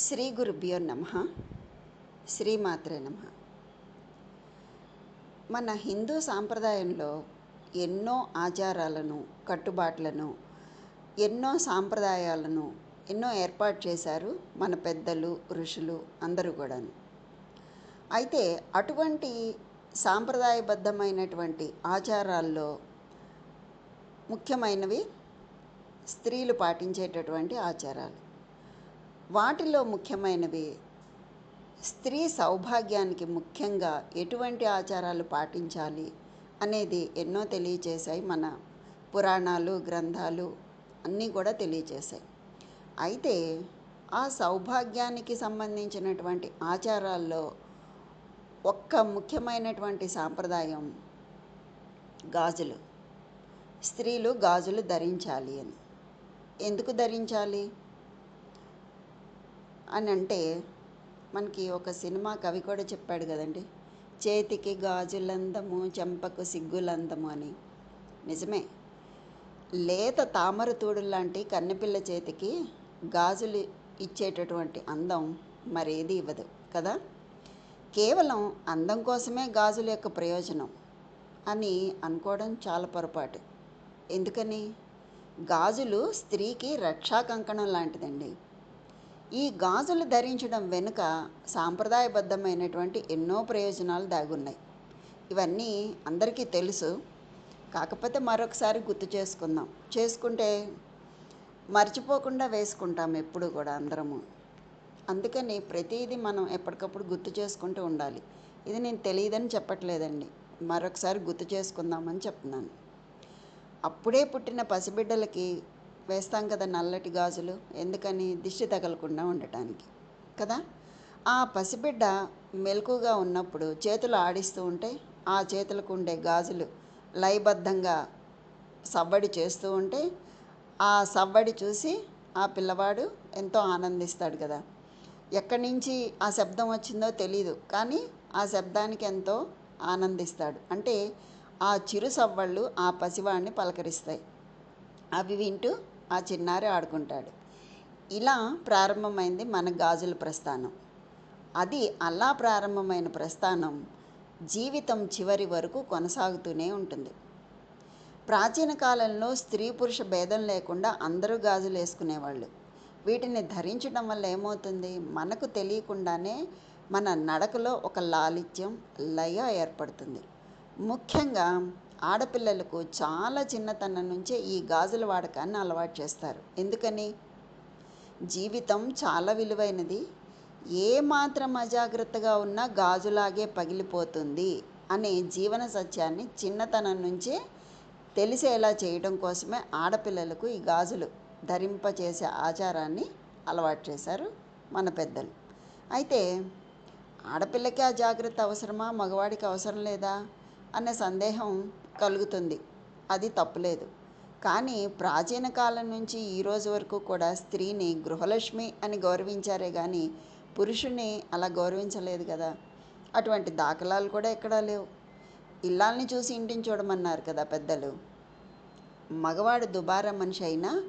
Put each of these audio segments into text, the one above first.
శ్రీ గురుభ్యో నమ. శ్రీమాత్రే నమ. మన హిందూ సాంప్రదాయంలో ఎన్నో ఆచారాలను కట్టుబాట్లను ఎన్నో సాంప్రదాయాలను ఎన్నో ఏర్పాటు చేశారు మన పెద్దలు ఋషులు అందరూ కూడాను. అయితే అటువంటి సాంప్రదాయబద్ధమైనటువంటి ఆచారాల్లో ముఖ్యమైనవి స్త్రీలు పాటించేటటువంటి ఆచారాలు. వాటిలో ముఖ్యమైనవి స్త్రీ సౌభాగ్యానికి ముఖ్యంగా ఎటువంటి ఆచారాలు పాటించాలి అనేది ఎన్నో తెలియచేశాయి మన పురాణాలు గ్రంథాలు అన్నీ కూడా తెలియచేశాయి. అయితే ఆ సౌభాగ్యానికి సంబంధించినటువంటి ఆచారాల్లో ఒక్క ముఖ్యమైనటువంటి సాంప్రదాయం గాజులు. స్త్రీలు గాజులు ధరించాలి అని. ఎందుకు ధరించాలి? అని అంటే మనకి ఒక సినిమా కవి కూడా చెప్పాడు కదండి. చేతికి గాజులందము చెంపకు సిగ్గులందము అని. నిజమే. లేత తామర తూడు లాంటి కన్నెపిల్ల చేతికి గాజులు ఇచ్చేటటువంటి అందం మరేది ఇవ్వదు కదా? కేవలం అందం కోసమే గాజుల యొక్క ప్రయోజనం అని అనుకోవడం చాలా పొరపాటు. ఎందుకని? గాజులు స్త్రీకి రక్షా కంకణం లాంటిదండి. ఈ గాజులు ధరించడం వెనుక సాంప్రదాయబద్ధమైనటువంటి ఎన్నో ప్రయోజనాలు దాగున్నాయి. ఇవన్నీ అందరికీ తెలుసు. కాకపోతే మరొకసారి గుర్తు చేసుకుందాం. చేసుకుంటే మర్చిపోకుండా వేసుకుంటాం ఎప్పుడు కూడా అందరము. అందుకని ప్రతిదీ మనం ఎప్పటికప్పుడు గుర్తు చేసుకుంటూ ఉండాలి. ఇది నేను తెలియదని చెప్పట్లేదండి. మరొకసారి గుర్తు చేసుకుందామని చెప్తున్నాను. అప్పుడే పుట్టిన పసిబిడ్డలకి వేస్తాం కదా నల్లటి గాజులు ఎందుకని దిష్టి తగలకుండా ఉండటానికి కదా? ఆ పసిబిడ్డ మెలకుగా ఉన్నప్పుడు చేతులు ఆడిస్తూ ఉంటే ఆ చేతులకు ఉండే గాజులు లయబద్ధంగా సవ్వడి చేస్తూ ఉంటే ఆ సవ్వడి చూసి ఆ పిల్లవాడు ఎంతో ఆనందిస్తాడు కదా. ఎక్కడి నుంచి ఆ శబ్దం వచ్చిందో తెలీదు కానీ ఆ శబ్దానికి ఎంతో ఆనందిస్తాడు. అంటే ఆ చిరు సవ్వళ్ళు ఆ పసివాడిని పలకరిస్తాయి. అవి వింటూ ఆ చిన్నారి ఆడుకుంటాడు. ఇలా ప్రారంభమైంది మన గాజుల ప్రస్థానం. అది అలా ప్రారంభమైన ప్రస్థానం జీవితం చివరి వరకు కొనసాగుతూనే ఉంటుంది. ప్రాచీన కాలంలో స్త్రీ పురుష భేదం లేకుండా అందరూ గాజులు వేసుకునేవాళ్ళు. వీటిని ధరించడం వల్ల ఏమవుతుంది? మనకు తెలియకుండానే మన నడకలో ఒక లాలిత్యం లయ ఏర్పడుతుంది. ముఖ్యంగా ఆడపిల్లలకు చాలా చిన్నతనం నుంచే ఈ గాజుల వాడకాన్ని అలవాటు చేస్తారు. ఎందుకని? జీవితం చాలా విలువైనది. ఏ మాత్రం అజాగ్రత్తగా ఉన్నా గాజులాగే పగిలిపోతుంది అనే జీవన సత్యాన్ని చిన్నతనం నుంచే తెలిసేలా చేయడం కోసమే ఆడపిల్లలకు ఈ గాజులు ధరింపచేసే ఆచారాన్ని అలవాటు చేశారు మన పెద్దలు. అయితే ఆడపిల్లకే ఆ జాగ్రత్త అవసరమా? మగవాడికి అవసరం లేదా? అనే సందేహం కలుగుతుంది. అది తప్పులేదు. కానీ ప్రాచీన కాలం నుంచి ఈ రోజు వరకు కూడా స్త్రీని గృహలక్ష్మి అని గౌరవించారే కానీ పురుషుని అలా గౌరవించలేదు కదా. అటువంటి దాఖలాలు కూడా ఎక్కడా లేవు. ఇల్లాలని చూసి ఇంటిని చూడమన్నారు కదా పెద్దలు. మగవాడు దుబారా మనిషి అయినా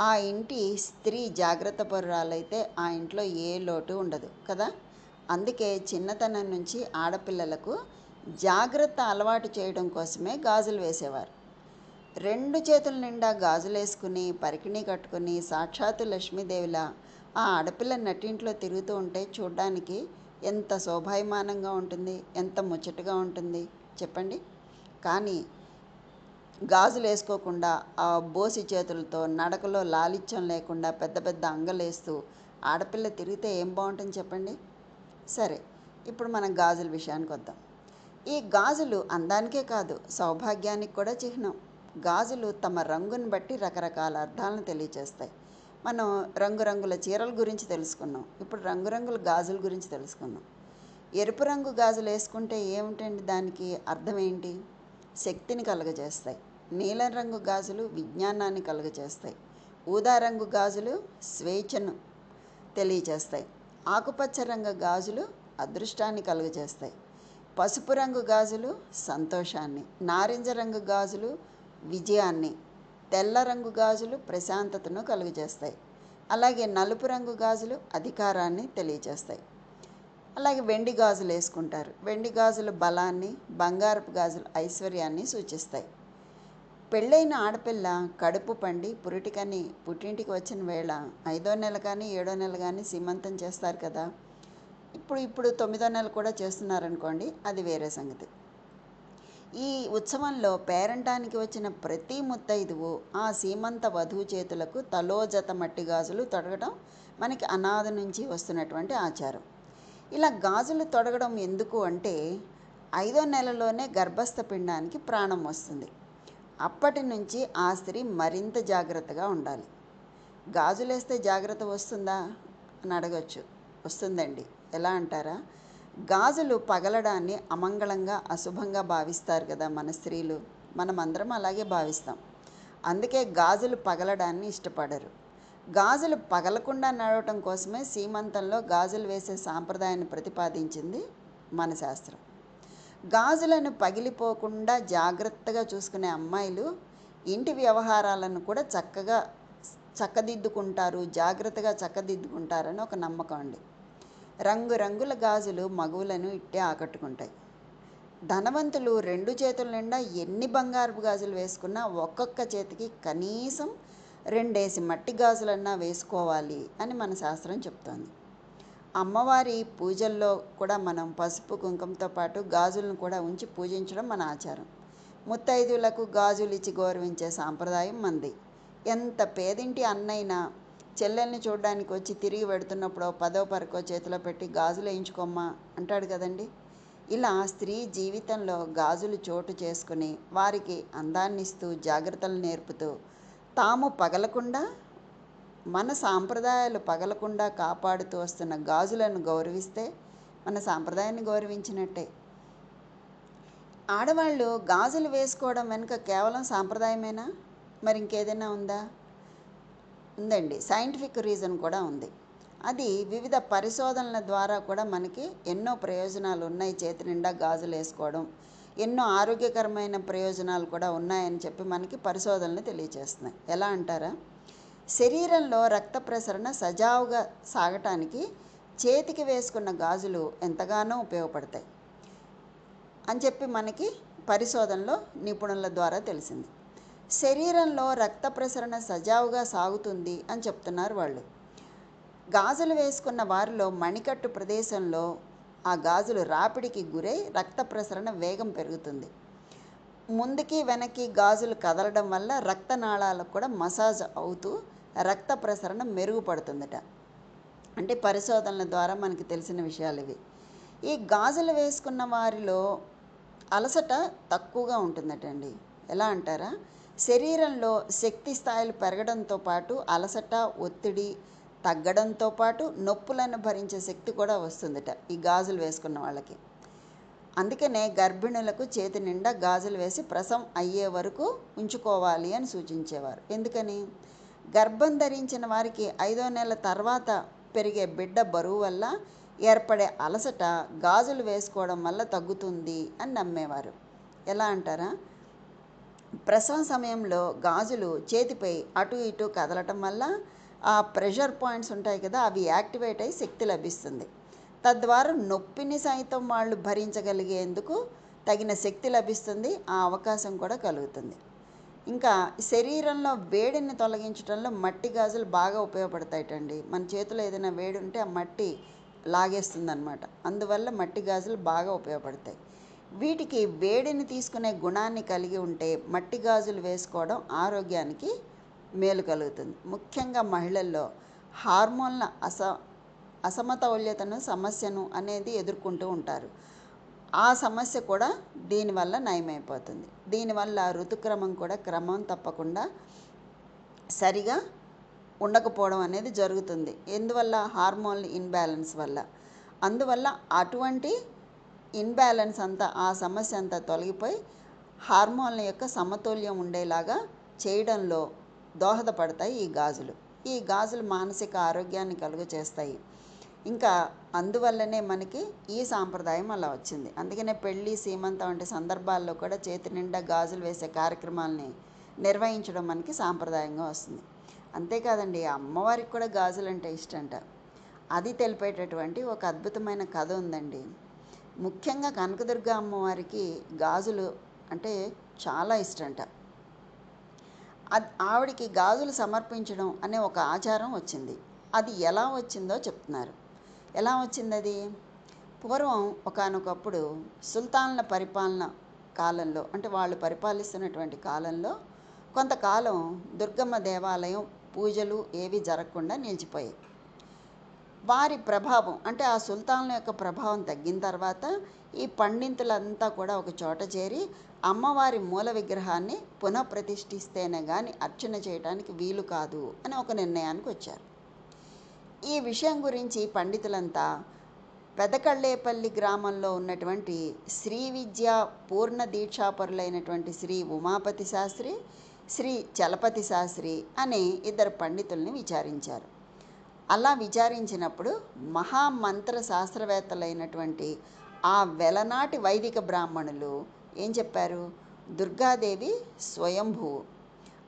ఆ ఇంటి స్త్రీ జాగ్రత్త పరురాలైతే ఆ ఇంట్లో ఏ లోటు ఉండదు కదా. అందుకే చిన్నతనం నుంచి ఆడపిల్లలకు జాగ్రత్త అలవాటు చేయడం కోసమే గాజులు వేసేవారు. రెండు చేతుల నిండా గాజులు వేసుకుని పరికిణి కట్టుకుని సాక్షాత్తు లక్ష్మీదేవిలా ఆ ఆడపిల్ల నటింట్లో తిరుగుతూ ఉంటే చూడడానికి ఎంత శోభాయమానంగా ఉంటుంది ఎంత ముచ్చటగా ఉంటుంది చెప్పండి. కానీ గాజులు వేసుకోకుండా ఆ బోసి చేతులతో నడకలో లాలిత్యం లేకుండా పెద్ద పెద్ద అంగలేస్తూ ఆడపిల్ల తిరిగితే ఏం బాగుంటుంది చెప్పండి. సరే ఇప్పుడు మనం గాజుల విషయానికి వద్దాం. ఈ గాజులు అందానికే కాదు సౌభాగ్యానికి కూడా చిహ్నం. గాజులు తమ రంగును బట్టి రకరకాల అర్థాలను తెలియజేస్తాయి మనం రంగురంగుల చీరల గురించి తెలుసుకున్నాం. ఇప్పుడు రంగురంగుల గాజుల గురించి తెలుసుకున్నాం ఎరుపు రంగు గాజులు వేసుకుంటే ఏమిటండి దానికి అర్థం ఏంటి శక్తిని కలుగజేస్తాయి. నీలం రంగు గాజులు విజ్ఞానాన్ని కలుగజేస్తాయి. ఊదా రంగు గాజులు స్వేచ్ఛను తెలియజేస్తాయి ఆకుపచ్చ రంగు గాజులు అదృష్టాన్ని కలుగజేస్తాయి. పసుపు రంగు గాజులు సంతోషాన్ని నారింజ రంగు గాజులు విజయాన్ని తెల్ల రంగు గాజులు ప్రశాంతతను కలుగజేస్తాయి. అలాగే నలుపు రంగు గాజులు అధికారాన్ని తెలియజేస్తాయి. అలాగే వెండి గాజులు వేసుకుంటారు. వెండి గాజులు బలాన్ని బంగారపు గాజులు ఐశ్వర్యాన్ని సూచిస్తాయి. పెళ్ళైన ఆడపిల్ల కడుపు పండి పురిటికని పుట్టింటికి వచ్చిన వేళ ఐదో నెల కానీ ఏడో నెల కానీ సీమంతం చేస్తారు కదా ఇప్పుడు ఇప్పుడు తొమ్మిదో నెల కూడా చేస్తున్నారనుకోండి అది వేరే సంగతి. ఈ ఉత్సవంలో పేరంటానికి వచ్చిన ప్రతి ముత్తైదువు ఆ సీమంత వధువు చేతులకు తలోజత మట్టి గాజులు తొడగడం మనకి అనాథ నుంచి వస్తున్నటువంటి ఆచారం. ఇలా గాజులు తొడగడం ఎందుకు అంటే ఐదో నెలలోనే గర్భస్థ పిండానికి ప్రాణం వస్తుంది. అప్పటి నుంచి ఆ స్త్రీ మరింత జాగ్రత్తగా ఉండాలి. గాజులేస్తే జాగ్రత్త వస్తుందా? అని అడగచ్చు. వస్తుందండి. ఎలా అంటారా? గాజులు పగలడాన్ని అమంగళంగా అశుభంగా భావిస్తారు కదా మన స్త్రీలు. మనమందరం అలాగే భావిస్తాం. అందుకే గాజులు పగలడాన్ని ఇష్టపడరు. గాజులు పగలకుండా నడవటం కోసమే సీమంతంలో గాజులు వేసే సాంప్రదాయాన్ని ప్రతిపాదించింది మన శాస్త్రం. గాజులను పగిలిపోకుండా జాగ్రత్తగా చూసుకునే అమ్మాయిలు ఇంటి వ్యవహారాలను కూడా చక్కగా చక్కదిద్దుకుంటారు జాగ్రత్తగా చక్కదిద్దుకుంటారని ఒక నమ్మకం అండి. రంగురంగుల గాజులు మగువులను ఇట్టే ఆకట్టుకుంటాయి. ధనవంతులు రెండు చేతుల నిండా ఎన్ని బంగారపు గాజులు వేసుకున్నా ఒక్కొక్క చేతికి కనీసం రెండేసి మట్టి గాజులన్నా వేసుకోవాలి అని మన శాస్త్రం చెప్తోంది. అమ్మవారి పూజల్లో కూడా మనం పసుపు కుంకుమతో పాటు గాజులను కూడా ఉంచి పూజించడం మన ఆచారం. ముత్తైదువులకు గాజులు ఇచ్చి గౌరవించే సాంప్రదాయం మంది. ఎంత పేదింటి అన్నైనా చెల్లెల్ని చూడడానికి వచ్చి తిరిగి పెడుతున్నప్పుడు పదో పరకో చేతిలో పెట్టి గాజులు వేయించుకోమ్మా అంటాడు కదండి. ఇలా స్త్రీ జీవితంలో గాజులు చోటు చేసుకుని వారికి అందాన్ని ఇస్తూ జాగ్రత్తలు నేర్పుతూ తాము పగలకుండా మన సాంప్రదాయాలు పగలకుండా కాపాడుతూ వస్తున్న గాజులను గౌరవిస్తే మన సాంప్రదాయాన్ని గౌరవించినట్టే. ఆడవాళ్ళు గాజులు వేసుకోవడం వెనుక కేవలం సాంప్రదాయమేనా? మరి ఇంకేదైనా ఉందా? ఉందండి. సైంటిఫిక్ రీజన్ కూడా ఉంది. అది వివిధ పరిశోధనల ద్వారా కూడా మనకి ఎన్నో ప్రయోజనాలు ఉన్నాయి. చేతి నిండా గాజులు వేసుకోవడం ఎన్నో ఆరోగ్యకరమైన ప్రయోజనాలు కూడా ఉన్నాయని చెప్పి మనకి పరిశోధనలు తెలియజేస్తున్నాయి ఎలా అంటారా? శరీరంలో రక్త ప్రసరణ సజావుగా సాగటానికి చేతికి వేసుకున్న గాజులు ఎంతగానో ఉపయోగపడతాయి అని చెప్పి మనకి పరిశోధనలో నిపుణుల ద్వారా తెలిసింది. శరీరంలో రక్త ప్రసరణ సజావుగా సాగుతుంది అని చెప్తున్నారు వాళ్ళు. గాజులు వేసుకున్న వారిలో మణికట్టు ప్రదేశంలో ఆ గాజులు రాపిడికి గురై రక్త ప్రసరణ వేగం పెరుగుతుంది. ముందుకి వెనక్కి గాజులు కదలడం వల్ల రక్తనాళాలకు కూడా మసాజ్ అవుతూ రక్త ప్రసరణ మెరుగుపడుతుందట. అంటే పరిశోధనల ద్వారా మనకి తెలిసిన విషయాలు ఇవి. ఈ గాజులు వేసుకున్న వారిలో అలసట తక్కువగా ఉంటుందటండి. ఎలా అంటారా? శరీరంలో శక్తి స్థాయిలు పెరగడంతో పాటు అలసట ఒత్తిడి తగ్గడంతో పాటు నొప్పులను భరించే శక్తి కూడా వస్తుందట ఈ గాజులు వేసుకున్న వాళ్ళకి. అందుకనే గర్భిణులకు చేతి నిండా గాజులు వేసి ప్రసం అయ్యే వరకు ఉంచుకోవాలి అని సూచించేవారు. ఎందుకని? గర్భం ధరించిన వారికి ఐదో నెల తర్వాత పెరిగే బిడ్డ బరువు వల్ల ఏర్పడే అలసట గాజులు వేసుకోవడం వల్ల తగ్గుతుంది అని నమ్మేవారు. ఎలా అంటారా? ప్రసవం సమయంలో గాజులు చేతిపై అటు ఇటు కదలటం వల్ల ఆ ప్రెషర్ పాయింట్స్ ఉంటాయి కదా అవి యాక్టివేట్ అయ్యి శక్తి లభిస్తుంది. తద్వారా నొప్పిని సైతం వాళ్ళు భరించగలిగేందుకు తగిన శక్తి లభిస్తుంది ఆ అవకాశం కూడా కలుగుతుంది. ఇంకా శరీరంలో వేడిని తొలగించడంలో మట్టి గాజులు బాగా ఉపయోగపడతాయటండి. మన చేతిలో ఏదైనా వేడి ఉంటే ఆ మట్టి లాగేస్తుంది అనమాట అందువల్ల మట్టి గాజులు బాగా ఉపయోగపడతాయి. వీటికి వేడిని తీసుకునే గుణాన్ని కలిగి ఉంటే మట్టి గాజులు వేసుకోవడం ఆరోగ్యానికి మేలు కలుగుతుంది. ముఖ్యంగా మహిళల్లో హార్మోన్ల అస అసమతౌల్యతను సమస్యను అనేది ఎదుర్కొంటూ ఉంటారు. ఆ సమస్య కూడా దీనివల్ల నయమైపోతుంది. దీనివల్ల ఋతుక్రమం కూడా క్రమం తప్పకుండా సరిగా ఉండకపోవడం అనేది జరుగుతుంది. ఎందువల్ల? హార్మోన్ ఇన్బ్యాలెన్స్ వల్ల. అందువల్ల అటువంటి ఇన్బ్యాలెన్స్ అంతా ఆ సమస్య అంతా తొలగిపోయి హార్మోన్ల యొక్క సమతుల్యం ఉండేలాగా చేయడంలో దోహదపడతాయి ఈ గాజులు. ఈ గాజులు మానసిక ఆరోగ్యాన్ని కలుగు చేస్తాయి ఇంకా అందువల్లనే మనకి ఈ సాంప్రదాయం అలా వచ్చింది. అందుకనే పెళ్ళి సీమంతం వంటి సందర్భాల్లో కూడా చేతి నిండా గాజులు వేసే కార్యక్రమాలని నిర్వహించడం మనకి సాంప్రదాయంగా వస్తుంది. అంతేకాదండి అమ్మవారికి కూడా గాజులు అంటే ఇష్టంట. అది తెలిపేటటువంటి ఒక అద్భుతమైన కథ ఉందండి. ముఖ్యంగా కనకదుర్గ అమ్మవారికి గాజులు అంటే చాలా ఇష్టంట. ఆవిడికి గాజులు సమర్పించడం అనే ఒక ఆచారం వచ్చింది. అది ఎలా వచ్చిందో చెప్తున్నారు. ఎలా వచ్చింది అది పూర్వం ఒకానొకప్పుడు సుల్తాన్ల పరిపాలన కాలంలో అంటే వాళ్ళు పరిపాలిస్తున్నటువంటి కాలంలో కొంతకాలం దుర్గమ్మ దేవాలయం పూజలు ఏవి జరగకుండా నిలిచిపోయాయి. వారి ప్రభావం అంటే ఆ సుల్తాన్ల యొక్క ప్రభావం తగ్గిన తర్వాత ఈ పండితులంతా కూడా ఒక చోట చేరి అమ్మవారి మూల విగ్రహాన్ని పునఃప్రతిష్ఠిస్తేనే కానీ అర్చన చేయడానికి వీలు కాదు అని ఒక నిర్ణయానికి వచ్చారు. ఈ విషయం గురించి పండితులంతా పెదకళ్ళేపల్లి గ్రామంలో ఉన్నటువంటి శ్రీ విద్య పూర్ణ దీక్షాపరులైనటువంటి శ్రీ ఉమాపతి శాస్త్రి శ్రీ చలపతి శాస్త్రి అనే ఇద్దరు పండితుల్ని విచారించారు. అలా విచారించినప్పుడు మహామంత్ర శాస్త్రవేత్తలైనటువంటి ఆ వెలనాటి వైదిక బ్రాహ్మణులు ఏం చెప్పారు? దుర్గాదేవి స్వయంభూ.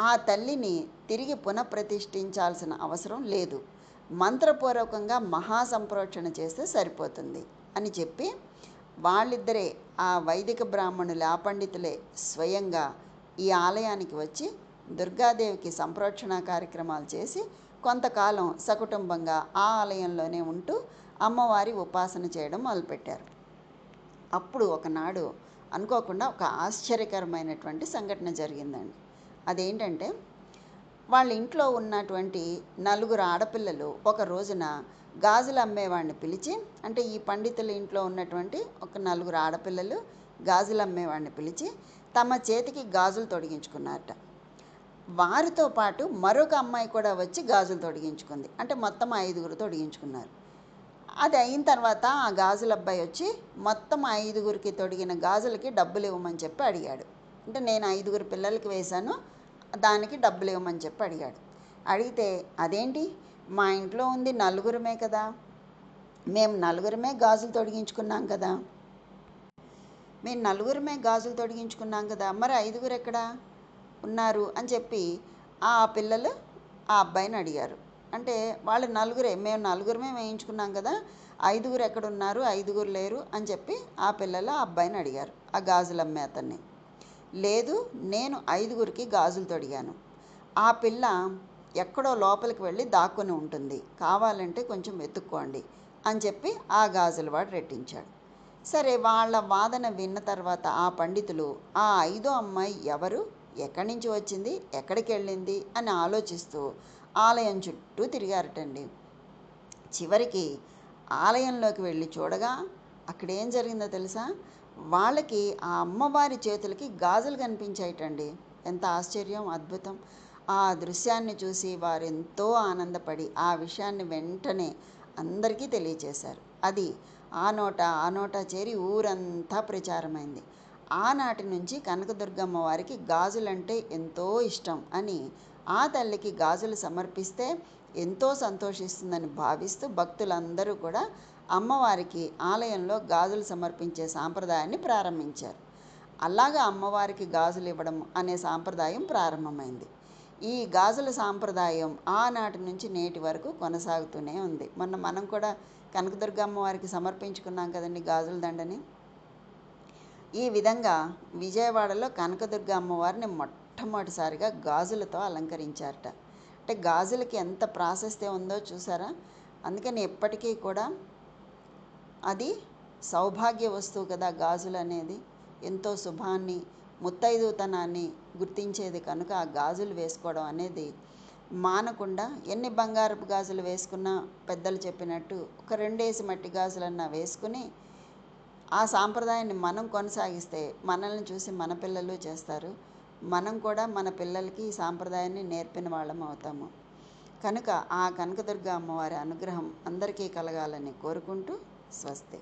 ఆ తల్లిని తిరిగి పునఃప్రతిష్ఠించాల్సిన అవసరం లేదు. మంత్రపూర్వకంగా మహాసంప్రోక్షణ చేస్తే సరిపోతుంది అని చెప్పి వాళ్ళిద్దరే ఆ వైదిక బ్రాహ్మణులు ఆ పండితులే స్వయంగా ఈ ఆలయానికి వచ్చి దుర్గాదేవికి సంప్రోక్షణ కార్యక్రమాలు చేసి కొంతకాలం సకుటుంబంగా ఆ ఆలయంలోనే ఉంటూ అమ్మవారి ఉపాసన చేయడం మొదలుపెట్టారు. అప్పుడు ఒకనాడు అనుకోకుండా ఒక ఆశ్చర్యకరమైనటువంటి సంఘటన జరిగిందండి. అదేంటంటే వాళ్ళ ఇంట్లో ఉన్నటువంటి నలుగురు ఆడపిల్లలు ఒక రోజున గాజులు అమ్మేవాడిని పిలిచి అంటే ఈ పండితుల ఇంట్లో ఉన్నటువంటి ఒక నలుగురు ఆడపిల్లలు గాజులు అమ్మేవాడిని పిలిచి తమ చేతికి గాజులు తొడిగించుకున్నారట. వారితో పాటు మరొక అమ్మాయి కూడా వచ్చి గాజులు తొడిగించుకుంది. అంటే మొత్తం ఐదుగురు తొడిగించుకున్నారు. అది అయిన తర్వాత ఆ గాజుల అబ్బాయి వచ్చి మొత్తం ఐదుగురికి తొడిగిన గాజులకి డబ్బులు ఇవ్వమని చెప్పి అడిగాడు. అంటే నేను ఐదుగురు పిల్లలకి వేశాను దానికి డబ్బులు ఇవ్వమని చెప్పి అడిగాడు. అడిగితే అదేంటి? మా ఇంట్లో ఉంది నలుగురమే కదా. మేము నలుగురమే గాజులు తొడిగించుకున్నాం కదా. మేము నలుగురమే గాజులు తొడిగించుకున్నాం కదా. మరి ఐదుగురు ఎక్కడా? ఉన్నారు అని చెప్పి ఆ పిల్లలు ఆ అబ్బాయిని అడిగారు. అంటే వాళ్ళు నలుగురే మేము నలుగురమే వేయించుకున్నాం కదా ఐదుగురు ఎక్కడున్నారు ఐదుగురు లేరు అని చెప్పి ఆ పిల్లలు ఆ అబ్బాయిని అడిగారు ఆ గాజులు అమ్మే అతన్ని. లేదు నేను ఐదుగురికి గాజులు తొడిగాను ఆ పిల్ల ఎక్కడో లోపలికి వెళ్ళి దాక్కుని ఉంటుంది కావాలంటే కొంచెం వెతుక్కోండి అని చెప్పి ఆ గాజుల వాడు రెట్టించాడు. సరే వాళ్ళ వాదన విన్న తర్వాత ఆ పండితులు ఆ ఐదో అమ్మాయి ఎవరు? ఎక్కడి నుంచి వచ్చింది? ఎక్కడికి వెళ్ళింది? అని ఆలోచిస్తూ ఆలయం చుట్టూ తిరిగారటండి. చివరికి ఆలయంలోకి వెళ్ళి చూడగా అక్కడ ఏం జరిగిందో తెలుసా? వాళ్ళకి ఆ అమ్మవారి చేతులకి గాజులు కనిపించాయిటండి. ఎంత ఆశ్చర్యం అద్భుతం. ఆ దృశ్యాన్ని చూసి వారు ఎంతో ఆనందపడి ఆ విషయాన్ని వెంటనే అందరికీ తెలియచేశారు. అది ఆ నోట ఆ నోట చేరి ఊరంతా ప్రచారమైంది. ఆనాటి నుంచి కనకదుర్గమ్మ వారికి గాజులంటే ఎంతో ఇష్టం అని ఆ తల్లికి గాజులు సమర్పిస్తే ఎంతో సంతోషిస్తుందని భావిస్తూ భక్తులందరూ కూడా అమ్మవారికి ఆలయంలో గాజులు సమర్పించే సాంప్రదాయాన్ని ప్రారంభించారు. అలాగా అమ్మవారికి గాజులు ఇవ్వడం అనే సాంప్రదాయం ప్రారంభమైంది. ఈ గాజుల సాంప్రదాయం ఆనాటి నుంచి నేటి వరకు కొనసాగుతూనే ఉంది. మొన్న మనం కూడా కనకదుర్గమ్మ వారికి సమర్పించుకున్నాం కదండి గాజుల దండని? ఈ విధంగా విజయవాడలో కనకదుర్గ అమ్మవారిని మొట్టమొదటిసారిగా గాజులతో అలంకరించారట. అంటే గాజులకి ఎంత ప్రాశస్త్యం ఉందో చూసారా? అందుకని ఎప్పటికీ కూడా అది సౌభాగ్య వస్తువు కదా గాజులు అనేది. ఎంతో శుభాన్ని ముత్తైదుతనాన్ని గుర్తించేది కనుక ఆ గాజులు వేసుకోవడం అనేది మానకుండా ఎన్ని బంగారపు గాజులు వేసుకున్నా పెద్దలు చెప్పినట్టు ఒక రెండేసి మట్టి గాజులన్నా వేసుకుని ఆ సాంప్రదాయాన్ని మనం కొనసాగిస్తే మనల్ని చూసి మన పిల్లలు చేస్తారు. మనం కూడా మన పిల్లలకి ఈ సాంప్రదాయాన్ని నేర్పిన వాళ్ళం అవుతాము. కనుక ఆ కనకదుర్గ అమ్మవారి అనుగ్రహం అందరికీ కలగాలని కోరుకుంటూ స్వస్తి.